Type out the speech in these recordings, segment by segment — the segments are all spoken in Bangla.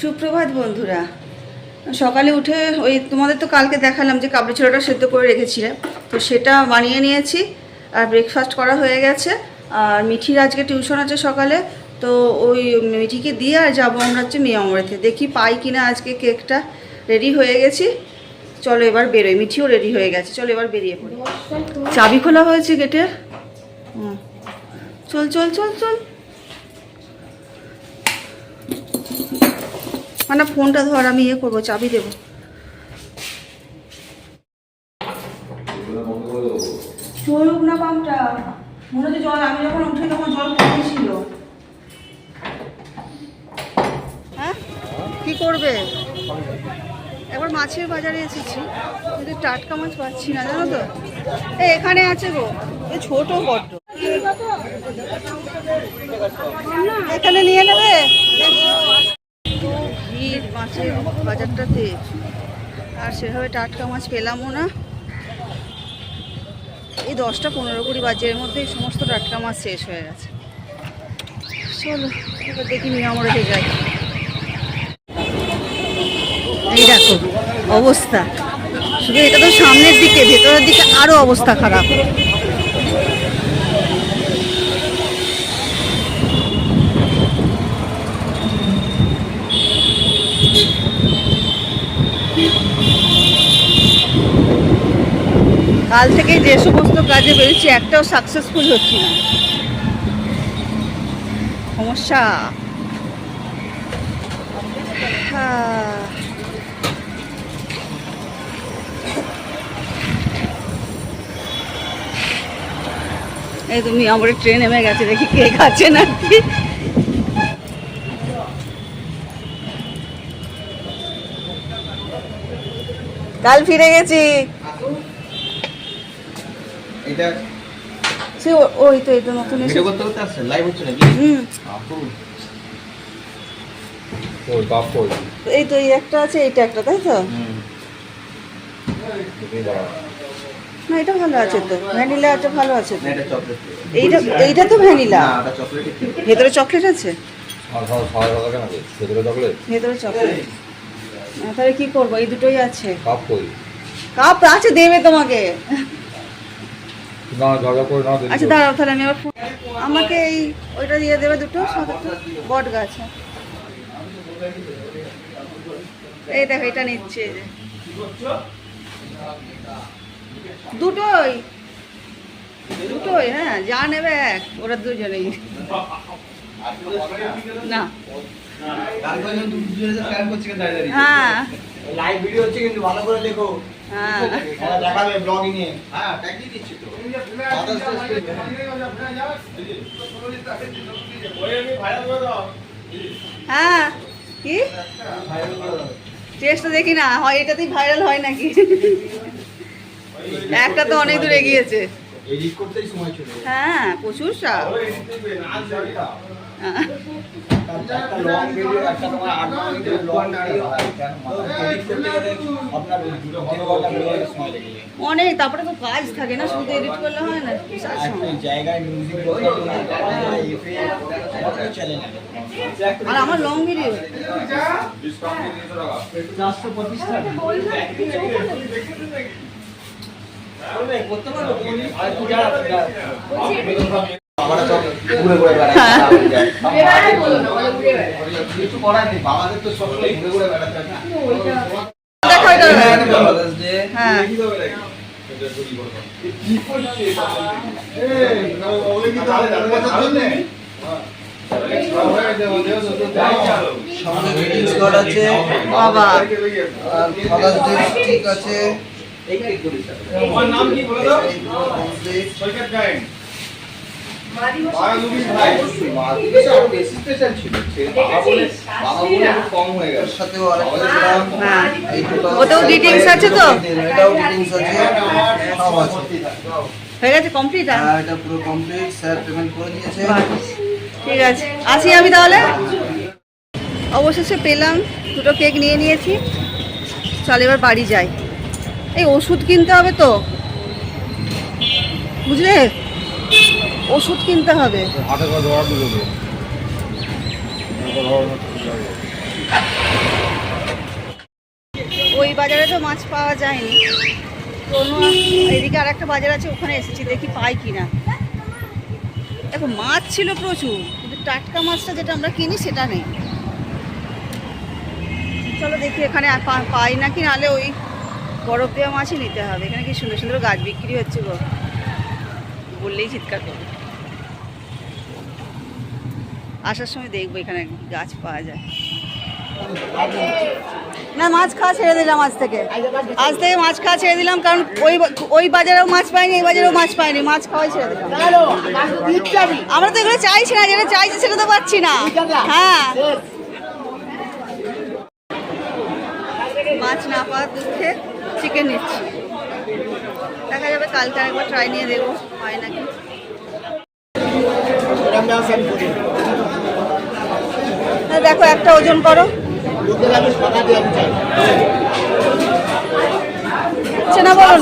সুপ্রভাত বন্ধুরা। সকালে উঠে ওই তোমাদের তো কালকে দেখালাম যে কাবলি ছোলাটা সেদ্ধ করে রেখেছিলাম তো সেটা বানিয়ে নিয়েছি, আর ব্রেকফাস্ট করা হয়ে গেছে। আর মিঠির আজকে টিউশন আছে সকালে, তো ওই মিঠিকে দিয়ে আর যাব আমরা হচ্ছে মিয়ামরেতে দেখি পাই কিনা আজকে কেকটা। রেডি হয়ে গেছি। চলো এবার বেরোই। মিঠিও রেডি হয়ে গেছে। চলো এবার বেরিয়ে পড়ি। চাবি খোলা হয়েছে গেটের। চল চল চল চল। মানে ফোনটা ধর আমি ইয়ে করব চাবি দেবো। চলুক না পাম্পটা মনে হচ্ছে জল আমি যখন উঠে তখন জল কমই ছিল। হ্যাঁ? কি করবে? একবার মাছের বাজারে এসেছি কিন্তু টাটকা মাছ পাচ্ছি না জানো তো? এই এখানে আছে গো এ ছোট বড্ড। এখানে নিয়ে নেবে? মাছের বাজারটাতে আর সেভাবে টাটকা মাছ পেলামও না। এই দশটা পনেরো কুড়ি বাজের মধ্যে সমস্ত টাটকা মাছ শেষ হয়ে গেছে। চলো, এবার দেখি মিয়ামরেতে যাই। এই দেখো, অবস্থা। শুধু এটা তো সামনের দিকে, ভেতরের দিকে আরও অবস্থা খারাপ। কাল থেকে যে সমস্ত কাজে বেরোচ্ছি, একটাও সাকসেসফুল হচ্ছি না। সমস্যা? হ্যাঁ। এই তুমি আমার ট্রেন নেমে গেছে, দেখি কে খাচ্ছে নাকি? কাল ফিরে গেছি। এটা সে ওই তো এই তো নতুন এসে ভিডিও করতে করতে আসছে? লাইভ হচ্ছে নাকি? হুম। ওই বাপ। কই এই তো এই একটা আছে এইটা একটা তাই তো? হুম। না এটা ভালো আছে তো। ভ্যানিলা এটা ভালো আছে তো। এটা চকলেট এইটা এইটা তো ভ্যানিলা। না এটা চকলেট ভেতরে চকলেট আছে? আর সব সবাই কেন? ভেতরে চকলেট ভেতরে চকলেট তাহলে কি করব? এই দুটোই আছে। কাপ কই? কাপ আছে দেবে তোমাকে। না ঝগড়া করে না আচ্ছা দাঁড়াও তাহলে আমি আবার আমাকে এই ওইটা দিয়ে দেবে দুটো বট গাছ হ্যাঁ। এই দেখো এটা নিচ্ছে দুটোই। দুটোই হ্যাঁ যা নেবে এক ওরা দুজনেই। না। হ্যাঁ। লাইভ ভিডিও হচ্ছে কিন্তু ভালো করে দেখো। হ্যাঁ। হ্যাঁ দেখাবে ব্লগিং এ। হ্যাঁ ট্যাগই দিচ্ছি তো। হ্যাঁ। কি? টেস্টটা দেখি না। হয় এটাতেই ভাইরাল হয় নাকি? একটা তো অনেক দূরে গিয়েছে এডিট করতেই সময় চলে হ্যাঁ প্রচুর সাপ। অনেক, তারপরে তো কাজ থাকে না, শুধু এডিট করলে হয় না আর আমার লং ভিডিও চারশো পঁচিশ ঘুরে ঘুরে হয় হ্যাঁ কার্ড আছে নাম কি বলে দাও আছে তো? আছে হয়ে গেছে কমপ্লিট এটা পুরো কমপ্লিট স্যার করে দিয়েছে ঠিক আছে। আসি আমি তাহলে? অবশেষে পেলাম, দুটো কেক নিয়ে নিয়েছি। চল এবার বাড়ি যাই। এই ওষুধ কিনতে হবে তো? বুঝলে? ওষুধ কিনতে হবে। ওই বাজারে তো। না। মাছ পাওয়া যায়নি। এদিকে আর একটা বাজার আছে ওখানে এসেছি দেখি পাই কি না দেখো মাছ ছিল প্রচুর কিন্তু টাটকা মাছটা যেটা আমরা কিনি সেটা নেই। চলো দেখি এখানে পাই নাকি নাহলে ওই বরফ দেওয়া মাছই নিতে হবে। এখানে কি সুন্দর সুন্দর গাছ বিক্রি হচ্ছে গো। বললেই চিৎকার করবে। আসার সময় দেখব এখানে গাছ পাওয়া যায়। না, মাছ খাওয়া ছেড়ে দিলাম আজ থেকে। আজ থেকে মাছ খাওয়া ছেড়ে দিলাম, কারণ ওই ওই বাজারেও মাছ পাইনি, এই বাজারেও মাছ পাইনি, মাছ খাওয়াই ছেড়ে দিলাম। আমরা তো এগুলো চাইছি না, যেটা চাইছি সেটা তো পাচ্ছি না। হ্যাঁ। মাছ না পাওয়ার দুঃখে চিকেন নিচ্ছি। দেখা যাবে, কালকে একবার ট্রাই নিয়ে দেবো হয় নাকি এটা আমি সেন্ড করি হ্যাঁ, দেখো একটা ওজন করো। হচ্ছে না বলো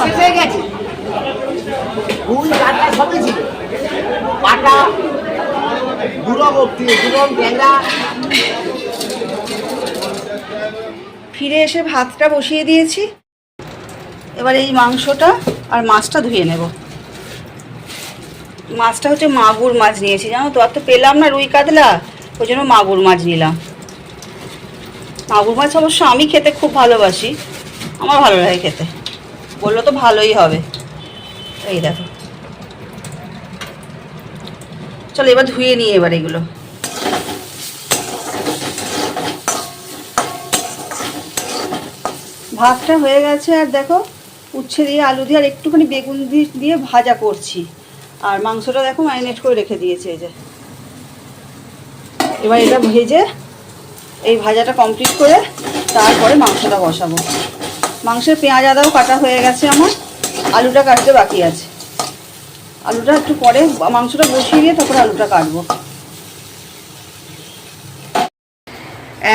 ফিরে এসে ভাতটা বসিয়ে দিয়েছি। এবার এই মাংসটা আর মাছটা ধুয়ে নেব। মাছটা হচ্ছে মাগুর মাছ নিয়েছি জানো তো? আর তো পেলাম না রুই কাতলা। ওই জন্য মাগুর মাছ নিলাম। মাগুর মাছ অবশ্য আমি খেতে খুব ভালোবাসি, আমার ভালো লাগে খেতে। বলল তো ভালোই হবে। এই দেখো। চলো এবার ধুয়ে নিই এবার এগুলো। ভাতটা হয়ে গেছে আর দেখো, উচ্ছে দিয়ে আলু দিয়ে আর একটুখানি বেগুন দিয়ে ভাজা করছি। আর মাংসটা দেখো ম্যারিনেট করে রেখে দিয়েছে এই যে। এবার এটা ভেজে এই ভাজাটা কমপ্লিট করে তারপরে মাংসটা বসাবো। মাংসের পেঁয়াজ, আদাও কাটা হয়ে গেছে আমার, আলুটা কাটতে বাকি আছে। আলুটা একটু পরে, মাংসটা বসিয়ে দিয়ে তারপরে আলুটা কাটবো।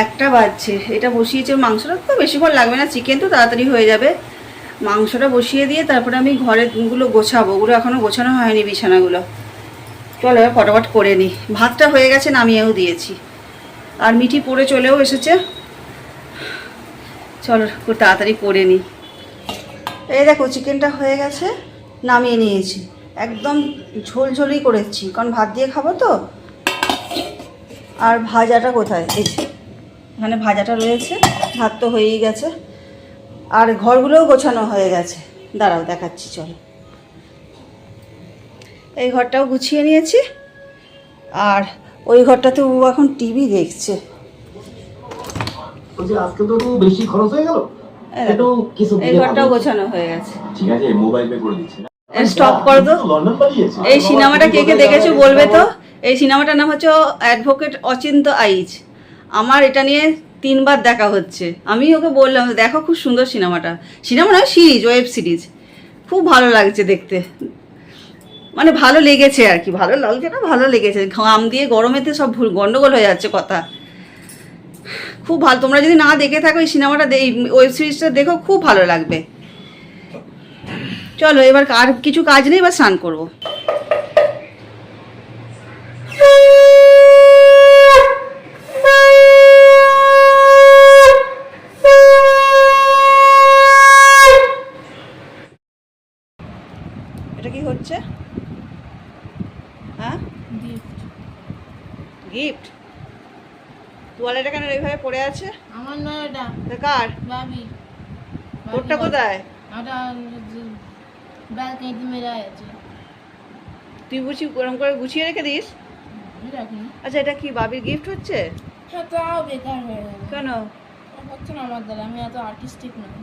একটা বাজছে, এটা বসিয়েছে মাংসটা, তো বেশিক্ষণ লাগবে না চিকেন তো তাড়াতাড়ি হয়ে যাবে। মাংসটা বসিয়ে দিয়ে তারপরে আমি ঘরেরগুলো গোছাবো, ওগুলো এখনও গোছানো হয়নি বিছানাগুলো। চলো এবার ফটাফট করে নিই ভাতটা হয়ে গেছে, নামিয়েও দিয়েছি। আর মিঠি পড়ে চলেও এসেছে। চলো খুব তাড়াতাড়ি করে নিই এই দেখো চিকেনটা হয়ে গেছে, নামিয়ে নিয়েছি। একদম ঝোলঝোলই করেছি, কারণ ভাত দিয়ে খাব তো। আর ভাজাটা কোথায়? এই এখানে ভাজাটা রয়েছে, ভাত তো হয়েই গেছে। আর ঘরগুলোও গোছানো হয়ে গেছে। দাঁড়াও, দেখাচ্ছি, চলো। এই ঘরটাও গুছিয়ে নিয়েছি। আর ওই ঘরটাতে ও এখন টিভি দেখছে। আজকে তো বেশি খরচ হয়ে গেল? এই একটু কিছু এই ঘরটাও গোছানো হয়ে গেছে। ঠিক আছে মোবাইল পে করে দিচ্ছি। স্টপ করো তো। এই সিনেমাটা কে কে দেখেছ বলবে তো? এই সিনেমাটার নাম হচ্ছে অ্যাডভোকেট অচিন্ত আইজ আমার এটা নিয়ে তিনবার দেখা হচ্ছে। আমি ওকে বললাম দেখো খুব সুন্দর সিনেমাটা। সিনেমা নয় সিরিজ ওয়েব সিরিজ। খুব ভালো লাগছে দেখতে। মানে ভালো লেগেছে আর কি, ভালো লাগছে না, ভালো লেগেছে। ঘাম দিয়ে গরমেতে সব ভুল, গন্ডগোল হয়ে যাচ্ছে কথা। খুব ভালো, তোমরা যদি না দেখে থাকো, এই সিনেমাটা এই ওয়েব সিরিজটা দেখো, খুব ভালো লাগবে। চলো, এবার আর কিছু কাজ নেই বা স্নান করব এটা কি হচ্ছে হ্যাঁ গিফট তোয়ালেটা কেন এইভাবে পড়ে আছে? আমার নয় ওটা কার? বাবি। তোরটা কোথায়? ওটা ব্যালকনিতে মেরে আছে। তুই বুঝি ওরকম করে গুছিয়ে রেখে দিস? আচ্ছা এটা কি বাবির গিফট হচ্ছে? হ্যাঁ তাও বেকার হয়ে কেন? হচ্ছে না আমার দ্বারা আমি এত আর্টিস্টিক নই।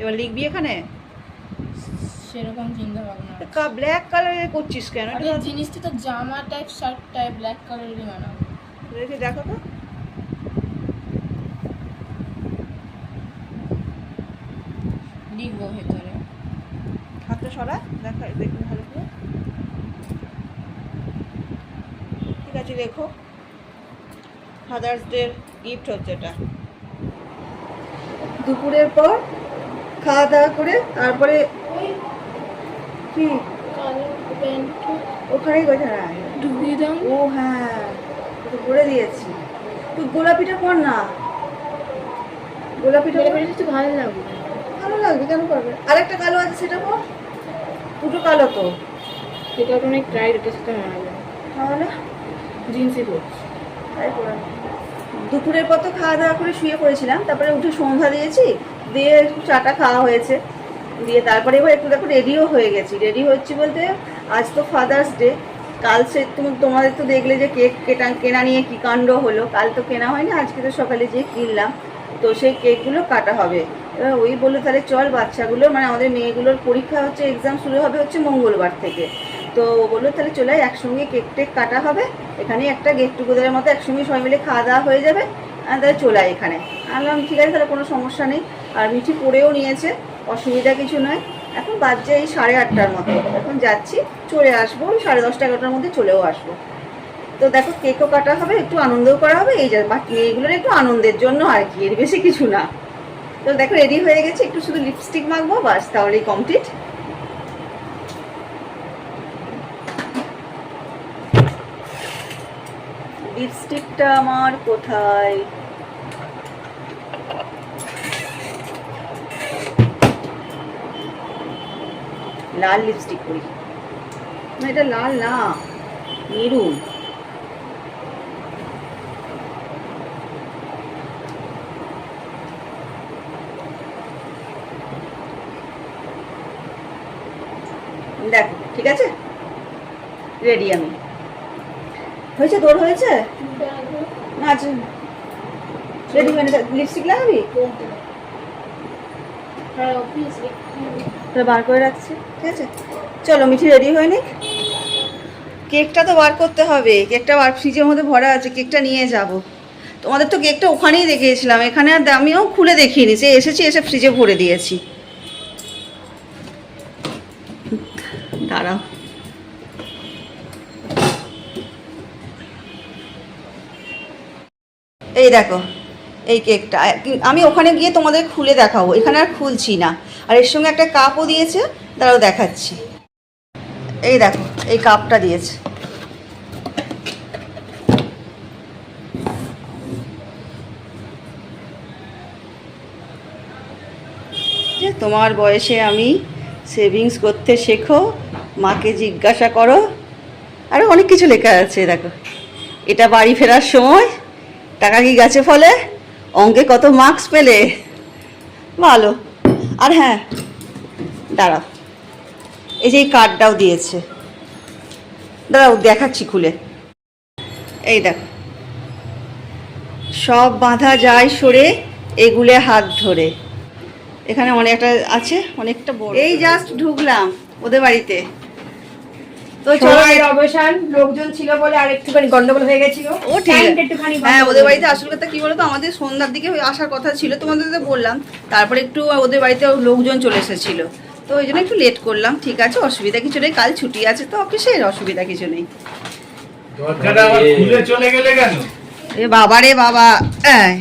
এবার লিখবি এখানে? সেরকম চিন্তা ভাবনা আছে। ব্ল্যাক কালারের করছিস কেন? জিনিসটা তো জামা টাইপ শার্ট টাইপ ব্ল্যাক কালারেরই বানাবো। দেখি দেখো তো। ভেতরে। হাতটা সরা দেখা দেখুন ভালো করে। ঠিক আছে দেখো ফাদার্স ডে গিফট হচ্ছে এটা। দুপুরের পর খাওয়া দাওয়া করে তারপরে কি? ওখানেই দাও। ও হ্যাঁ। তো করে দিয়েছি। তুই গোলাপিটা কর না। গোলাপিটা। একটু ভালো লাগবে। ভালো লাগবে কেন করবে? আরেকটা কালো আছে সেটা পর। দুটো কালো তো। সেটা তো অনেক এটার সাথে মারা যায় তাহলে? জিন্সই পরছি তাই করে। দুপুরের পর তো খাওয়া দাওয়া করে শুয়ে পড়েছিলাম তারপরে উঠে সন্ধ্যা দিয়েছি দিয়ে একটু চাটা খাওয়া হয়েছে। দিয়ে তারপরে এবার একটু দেখো রেডিও হয়ে গেছি। রেডি হচ্ছি বলতে আজ তো ফাদার্স ডে কাল সে তুমি তোমাদের তো দেখলে যে কেক কেটা কেনা নিয়ে কী কাণ্ড হলো। কাল তো কেনা হয়নি, আজকে তো সকালে যেয়ে কিনলাম। তো সেই কেকগুলো কাটা হবে। এবার ওই বলল, তাহলে চল বাচ্চাগুলো মানে আমাদের মেয়েগুলোর পরীক্ষা হচ্ছে এক্সাম শুরু হবে হচ্ছে মঙ্গলবার থেকে। তো বলল, তাহলে চলে একসঙ্গে কেক টেক কাটা হবে। এখানে একটা গেট টুগেদারের মতো একসঙ্গে সবাই মিলে খাওয়া দাওয়া হয়ে যাবে। তাহলে চলে এখানে। আনলাম ঠিক আছে, তাহলে কোনো সমস্যা নেই। আর মিঠি পড়েও নিয়েছে, অসুবিধা কিছু নয়। এখন বাজছে এই সাড়ে আটটার মতো। এখন যাচ্ছি, চলে আসব সাড়ে দশটা এগারোটার মধ্যে চলেও আসব। তো দেখো, কেকও কাটা হবে, একটু আনন্দও করা হবে, এই যা বাকি এইগুলোর একটু আনন্দের জন্য আর কি, এর বেশি কিছু না। তো দেখো রেডি হয়ে গেছে, একটু শুধু লিপস্টিক মাখবো, বাস, তাহলেই কমপ্লিট লিপস্টিকটা আমার কোথায়? লাল লিপস্টিক করি না, এটা লাল না, মেরুন। দেখো, ঠিক আছে? রেডি আমি। হয়েছে, তোর হয়েছে? আছে রেডি মানে লিপস্টিক লাগাবি? হ্যাঁ প্লিজ তাহলে বার করে রাখছি, ঠিক আছে? চলো, মিঠি রেডি হয়ে নি কেকটা তো বার করতে হবে। কেকটা বার ফ্রিজের মধ্যে ভরা আছে, কেকটা নিয়ে যাব। তোমাদের তো কেকটা ওখানেই দেখিয়েছিলাম। এখানে আর আমিও খুলে দেখিনি। সে এসেছি, এসে ফ্রিজে ভরে দিয়েছি। দাঁড়াও। এই দেখো, এই কেকটা। আমি ওখানে গিয়ে তোমাদের খুলে দেখাবো। এখানে আর খুলছি না। আর এর সঙ্গে একটা কাপও দিয়েছে। তারাও দেখাচ্ছি। এই দেখো, এই কাপটা দিয়েছে। যে তোমার বয়সে আমি সেভিংস করতে শেখো, মাকে জিজ্ঞাসা করো আরও অনেক কিছু লেখা আছে, দেখো। এটা বাড়ি ফেরার সময়, টাকা কি গাছে ফলে? অঙ্কে কত মার্কস পেলে? ভালো। আর হ্যাঁ দাঁড়াও। এই যে এই কার্ডটাও দিয়েছে। দাঁড়াও, দেখাচ্ছি খুলে। এই দেখো। সব বাঁধা যায় সরে, এগুলে হাত ধরে। এখানে অনেকটা আছে, অনেকটা বড়। এই জাস্ট ঢুকলাম ওদের বাড়িতে। তো অবসান লোকজন ছিল বলে আর একটুখানি গন্ডগোল হয়ে গেছিল। ও ঠিক আছে। একটুখানি হ্যাঁ ওদের বাড়িতে আসল কথা কি বলতো আমাদের সন্ধ্যার দিকে আসার কথা ছিল তোমাদের তো বললাম। তারপরে একটু ওদের বাড়িতে লোকজন চলে এসেছিল। তো ওই জন্য একটু লেট করলাম ঠিক আছে অসুবিধা কিছু নেই কাল ছুটি আছে তো অফিসের অসুবিধা কিছু নেই। এ বাবা রে বাবা এই।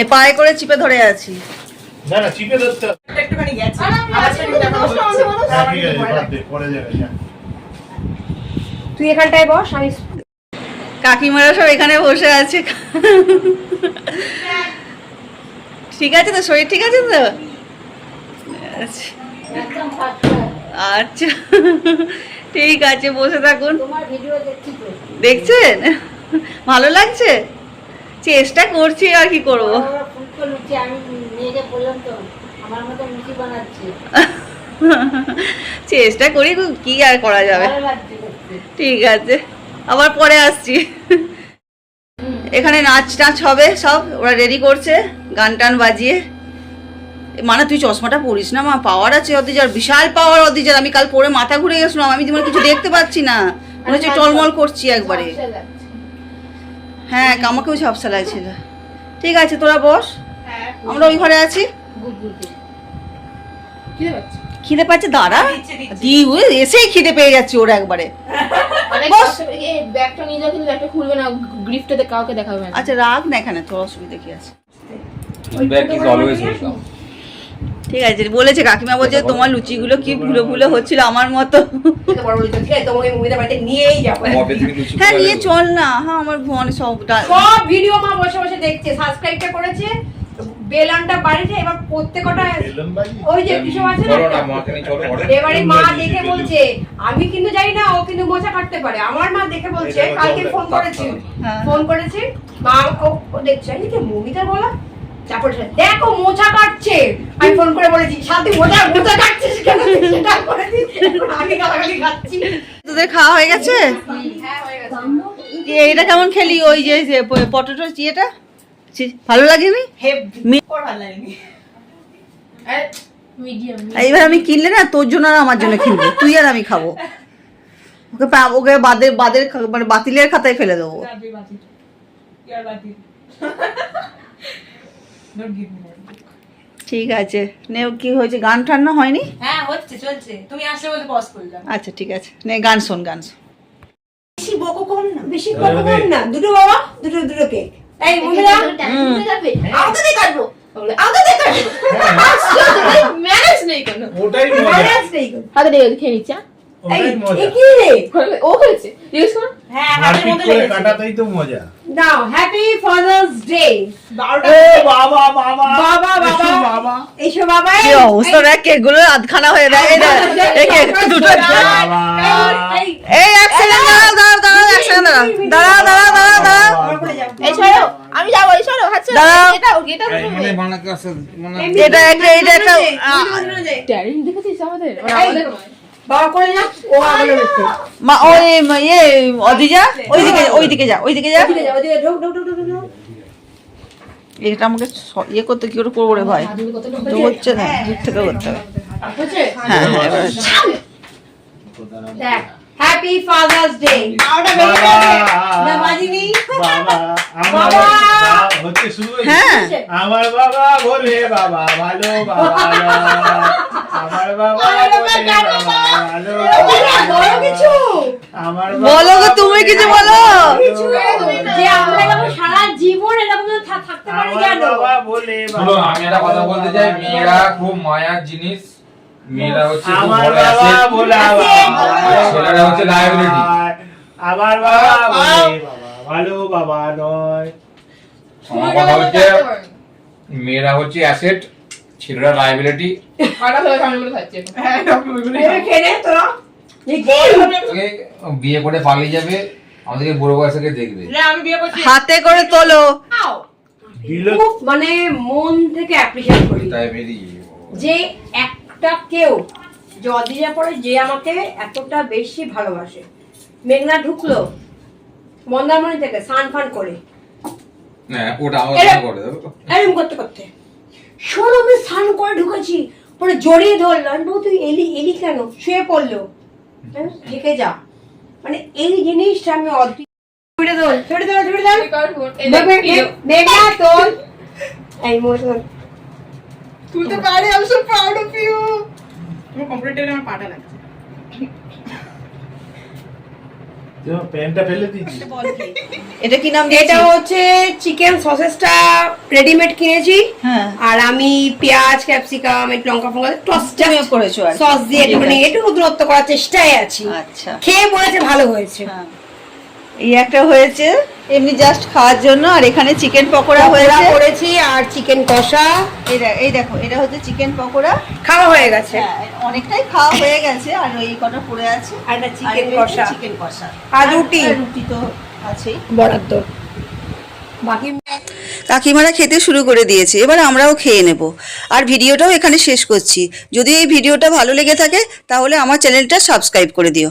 এই পায়ে করে চিপে ধরে আছি। না না চিপে ধরতে। একটুখানি গেছে। তুই এখানটায় বস আমি কাকিমারা সব এখানে বসে আছে। ঠিক আছে তো? শরীর ঠিক আছে তো? আচ্ছা। আচ্ছা। ঠিক আছে বসে থাকুন। তোমার ভিডিও দেখছি তো। দেখছেন? ভালো লাগছে? চেষ্টা করছি আর কি করব। লুচি আমি মেয়েকে বললাম তো। আমার মতো লুচি বানাচ্ছে। চেষ্টা করি কি আর করা যাবে। ঠিক আছে আবার পরে আসছি। এখানে নাচ টাচ হবে সব ওরা রেডি করছে গান টান বাজিয়ে। মানে তুই চশমাটা পরিস না মা পাওয়ার আছে অদিজার বিশাল পাওয়ার অদিজার। আমি কাল পরে মাথা ঘুরে গেছিলাম আমি যেমন কিছু দেখতে পাচ্ছি না। মনে হচ্ছে টলমল করছি একবারে। হ্যাঁ আমাকেও ঝাপসা লাগছিল। ঠিক আছে তোরা বস। আমরা ওই ঘরে আছি গুড গুড গুড কি পাচ্ছে খিদে পাচ্ছে। দাঁড়া। দি ওই এসেই খিদে পেয়ে যাচ্ছে ওরা একবারে। অনেক বস। কষ্ট করে- এই ব্যাগটা নিয়ে যাও কিন্তু ব্যাগটা খুলবে না। গিফটটাতে কাউকে দেখাবে না। আচ্ছা রাখ না এখানে তোর অসুবিধা কি আছে? ঠিক আছে বলেছে কাকিমা বলছে তোমার লুচিগুলো কি ভুলো ভুলো হচ্ছিল আমার মতো। হ্যাঁ নিয়ে চল না। হ্যাঁ আমার ভন সব ভিডিও মা বসে বসে দেখছে। সাবস্ক্রাইবটা করেছে। বেলনটা বাড়িতে এবার প্রত্যেকটা ওই যে কিসব আছে না। এবারে মা দেখে বলছে আমি কিন্তু জানি না ও কিন্তু মোচা কাটতে পারে। আমার মা দেখে বলছে কালকে ফোন করেছি। হ্যাঁ। ফোন করেছি মা ও দেখছে আমি কি মুভিতে বলা তারপরে দেখো মোচা কাটছে। আমি ফোন করে বলেছি সাথে মোচা মোচা কাটছিস কেন? সেটা করে আমি গালাগালি খাচ্ছি। তোদের খাওয়া হয়ে গেছে? হ্যাঁ হয়ে গেছে। এ- এটা কেমন খেলি? ওই যে পটেটো চিয়েটা ভালো লাগেনি? মি- এইবার আমি কিনলে না তোর জন্য আর আমার জন্য কিনবো। তুই আর আমি খাব। ওকে ওকে বাদে বাদের মানে বাতিলের খাতায় ফেলে দেবো। ঠিক আছে। নে কি হয়েছে? গান ঠান্না হয়নি? হ্যাঁ হচ্ছে চলছে। তুমি আসলে বলতে পজ করলাম আচ্ছা ঠিক আছে। নে গান শোন গান শোন। বেশি বকো কম না বেশি কম কম না। দুটো বাবা দুটো দুটো কেক এই মহিলা আমাকে দিয়ে কাটবো আমাকে দিয়ে কাটবো ম্যানেজ নেই কোনো। ওটাই ম্যানেজ নেই গো। হাতে দিয়ে খেয়ে নিচ্ছা এই ওটাই মজা। এ কি রে? ও করেছে। জিজ্ঞেস করুন মারপিট করে কাটাতেই তো মজা নাও হ্যাপি ফাদার্স ডে বাবা বাবা বাবা, বাবা। এসো বাবা কি অবস্থা দেখ কেক আধখানা হয়ে দেখ, এই কেক দুটো এই এক সেকেন্ড দাঁড়াও দাঁড়াও দাঁড়াও এক সেকেন্ড দাঁড়াও দাঁড়াও দাঁড়াও দাঁড়াও দাঁড়াও এই ছাড়ো আমি যাব এই ছাড়ো হাত ছাড়ো এটা এটা মানে বানাতে আসে মানে এটা একটা এটা একটা আ, দেখেছিস আমাদের মা ওই ইয়ে অদিজা? ওইদিকে ওইদিকে যা ওইদিকে যা। ওই দিকে যা। এটা আমাকে ইয়ে করতে কি করে করব রে ভাই? তো হচ্ছে না দূর থেকে করতে হবে। হ্যাঁ হ্যাঁ হ্যাপি ফাদার্স ডে বাবা বেজে গেছে না বাজিনি বাবা আমার বাবা। হচ্ছে শুরু হয়েছে। হ্যাঁ। আমার বাবা বলে বাবা ভালো বাবা। আমার বাবা বলে বাবা ভালো বড় কিছু। আমার বলো গো, তুমি কিছু বলো। যে আমরা সারা জীবন এরকম থাকতে পারি কেন বাবা বলে আমি একটা কথা বলতে চাই মেয়েরা খুব মায়ার জিনিস। মেয়েরা হচ্ছে আমার বাবা asset। ছেলেরা হচ্ছে liability। আমার বাবা ভালো বাবা নয়। আমার কথা হচ্ছে মেয়েরা হচ্ছে অ্যাসেট ছেলেরা এই কি? বিয়ে করে পালিয়ে যাবে আমাদেরকে বুড়ো বয়সে দেখবে। আমি বিয়ে করছি। হাতে করে তোলো। মানে মন থেকে অ্যাপ্রিশিয়েট করি। তাই বেরিয়ে যে একটা কেউ যে পরে যে আমাকে এতটা বেশি ভালোবাসে। মেঘনা ঢুকলো মন্দারমণি থেকে সান ফান করে। হ্যাঁ ওটা আমার এরা- করে দেবো এরকম করতে করতে। স্নান করে ঢুকেছি। পরে জড়িয়ে ধরলো আমি বলব তুই এলি এলি কেন? শুয়ে পড়ল। হ্যাঁ, থেকে যা। মানে এই জিনিসটা আমি অদ্ভুত। ছুটে দোল ছুটে দোল ছুটে দোল মেঘনা তোল এই মোটর তুলতে পারি আমি সো প্রাউড অফ ইউ আমার কমপ্লিট আমার পাটা লাগছে। এটা কি নাম এটা হচ্ছে চিকেন সসেসটা রেডিমেড কিনেছি। হ্যাঁ। আর আমি পেঁয়াজ ক্যাপসিকাম একটু লঙ্কা ফঙ্কা টস করেছ আর সস দিয়ে একটু দূরত্ব করার চেষ্টায় আছি। আচ্ছা। খেয়ে বলেছে ভালো হয়েছে। হ্যাঁ। এই একটা হয়েছে এমনি জাস্ট খাওয়ার জন্য আর এখানে চিকেন পকোড়া হয়েছে। করেছি আর চিকেন কষা। এই এই দেখো এটা হচ্ছে চিকেন পকোড়া। খাওয়া হয়ে গেছে। হ্যাঁ অনেকটাই খাওয়া হয়ে গেছে আর ওই কটা পড়ে আছে। আর চিকেন কষা। চিকেন কষা। আর রুটি। রুটি তো আছেই। বরাদ্দ। বাকি কাকিমারা খেতে শুরু করে দিয়েছে এবার আমরাও খেয়ে নেব। আর ভিডিওটাও এখানে শেষ করছি। যদি এই ভিডিওটা ভালো লেগে থাকে তাহলে আমার চ্যানেলটা সাবস্ক্রাইব করে দিও।